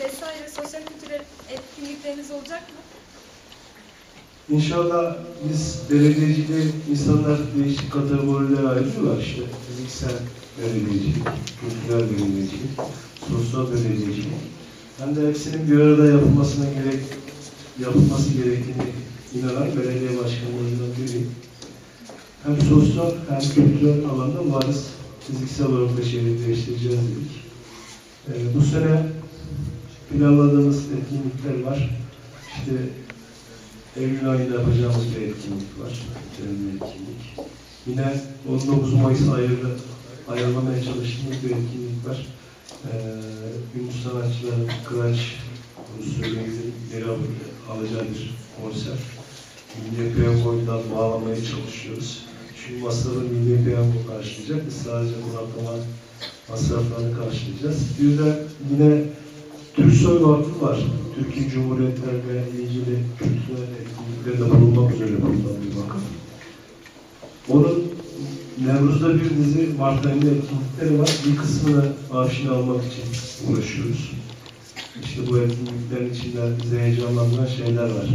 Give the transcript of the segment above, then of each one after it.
vesaire, sosyal kültürel etkinlikleriniz olacak mı? İnşallah biz belediyeciliği insanlar değişik kategorilere ayrılıyorlar işte. Fiziksel belediyecilik, kültürel belediyecilik, sosyal belediyecilik. Ben de hepsinin bir arada yapılmasına gerek yapılması gerektiğini inanan belediye başkanlarından biriyim. Hem sosyal hem kültürel alanda varız. Fiziksel olarak da şehri değiştireceğiz dedik. Ee, bu sene planladığımız etkinlikler var. İşte Eylül ayında yapacağımız bir etkinlik var. Önemli bir etkinlik. Yine 19 Mayıs ayırda ayarlamaya çalıştığımız bir etkinlik var. Ee, ünlü sanatçıların Kıraç, söyleyebilirim, geri al- alacağı bir konser. Milli Piyango'dan bağlamaya çalışıyoruz. Çünkü masrafı Milli Piyango karşılayacak. Biz sadece konaklama masraflarını karşılayacağız. Bir de yine Türksoy Vakfı var. Türkiye Cumhuriyetlerle ilgili kültürel etkinliklerde bulunmak üzere bulunan bir vakıf. Onun Nevruz'da bir dizi Mart ayında etkinlikleri var. Bir kısmını aşina almak için uğraşıyoruz. İşte bu etkinliklerin içinde bizi heyecanlandıran şeyler var.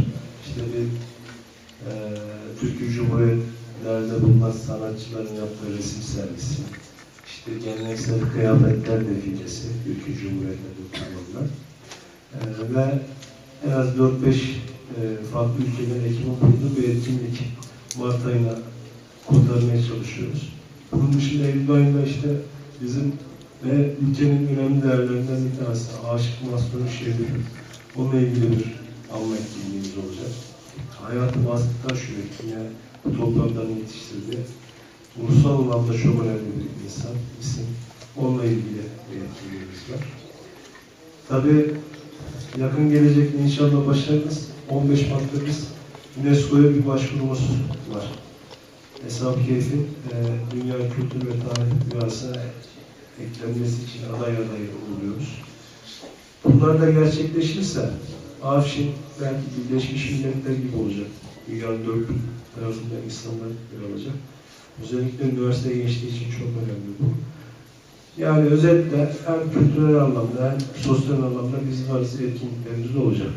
İşte bir eee Türkiye Cumhuriyetlerde bulunan sanatçıların yaptığı resim sergisi. İşte geleneksel kıyafetler defilesi Türkiye Cumhuriyetlerinde kullanılan. Ee, ve en az 4-5 e, farklı ülkeden ekibin bulunduğu bir etkinlik Mart ayına kurtarmaya çalışıyoruz. Bunun dışında Eylül ayında işte bizim ve ülkenin önemli değerlerinden bir tanesi Aşık Mahsuni şehri. Onunla ilgili bir alma etkinliğimiz olacak. Hayatı Vasıf Taşyürek yine bu topraktan yetiştirdi. Ulusal anlamda çok önemli bir insan, isim. Onunla ilgili bir etkinliğimiz var. Tabii yakın gelecekte inşallah başlarız. 15 Mart'ta biz UNESCO'ya bir başvurumuz var. Hesap keyfi e, Dünya Kültür ve Tarih Mirası'na eklenmesi için aday adayı oluyoruz. Bunlar da gerçekleşirse Afşin belki Birleşmiş Milletler gibi olacak. Dünyanın dört tarafında insanlar yer alacak. Özellikle üniversiteye geçtiği için çok önemli bu. Yani özetle hem kültürel anlamda hem sosyal anlamda bizim arası etkinliklerimiz olacak.